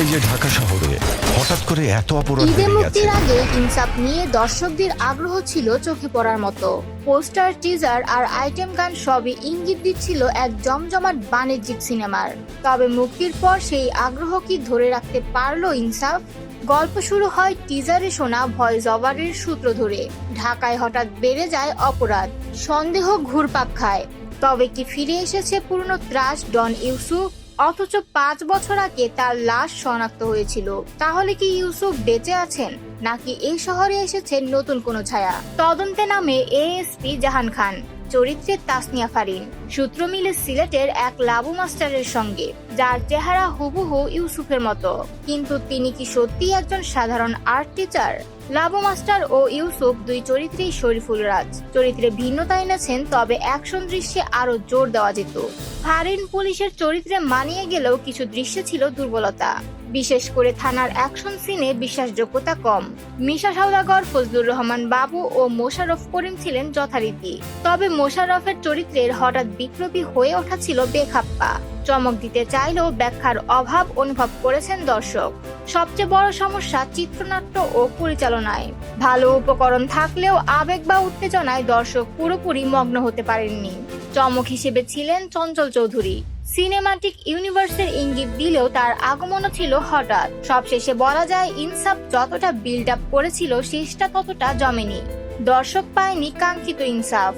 এই যে ঢাকা শহরে হঠাৎ করে এত অপরাধ ঈদে মুক্তির আগে ইনসাফ নিয়ে দর্শকদের আগ্রহ ছিল চোখে পড়ার মতো। পোস্টার টিজার আর আইটেম গান সবই ইঙ্গিত দিচ্ছিল এক জমজমাট বাণিজ্যিক সিনেমার। তবে মুক্তির পর সেই আগ্রহ কি ধরে রাখতে পারল ইনসাফ? গল্প শুরু হয় টিজারে শোনা ভয়েস ওভারের সূত্র ধরে। ঢাকায় হঠাৎ বেড়ে যায় অপরাধ সন্দেহ ঘুরপাক খায়। তবে কি ফিরে এসেছে পুরনো ত্রাস ডন ইউসুফ? অথচ পাঁচ বছর আগে তার লাশ শনাক্ত হয়েছিল। তাহলে কি ইউসুফ বেঁচে আছেন? নাকি এই শহরে এসেছেন নতুন কোনো ছায়া? তদন্তে নামে এএসপি জাহান খান। চরিত্রে তাসনিয়া ফারিন। সূত্র মিলে সিলেটের এক লাবু মাস্টারের সঙ্গে, যার চেহারা হুবহু ইউসুফের মতো। কিন্তু তিনি কি সত্যি একজন সাধারণ আর্ট টিচার? লাবু মাস্টার ও ইউসুফ দুই চরিত্রেই শরীফুল রাজ। চরিত্রে ভিন্নতা এনেছেন, তবে অ্যাকশন দৃশ্যে আরও জোর দেওয়া যেত। ফারিন পুলিশের চরিত্রে মানিয়ে গেলেও কিছু দৃশ্যে ছিল দুর্বলতা। বিশেষ করে থানার অ্যাকশন সিনে বিশ্বাসযোগ্যতা কম। মিশা সওদাগর, ফজলুর রহমান বাবু ও মোশাররফ করিম ছিলেন যথারীতি। তবে মোশাররফের চরিত্রের হঠাৎ বিপ্লবী হয়ে ওঠা ছিল বেখাপ্পা। চমক দিতে চাইলেও ব্যাখ্যার অভাব অনুভব করেছেন দর্শক। সবচেয়ে বড় সমস্যা চিত্রনাট্য ও পরিচালনায়। ভালো উপকরণ থাকলেও আবেগ বা উত্তেজনায় দর্শক পুরোপুরি মগ্ন হতে পারেননি। চমক হিসেবে ছিলেন চঞ্চল চৌধুরী। সিনেমাটিক ইউনিভার্সের ইঙ্গিত দিলেও তার আগমনও ছিল হঠাৎ। সবশেষে বলা যায়, ইনসাফ যতটা বিল্ড আপ করেছিল, শেষটা ততটা জমেনি। দর্শক পায়নি কাঙ্ক্ষিত ইনসাফ।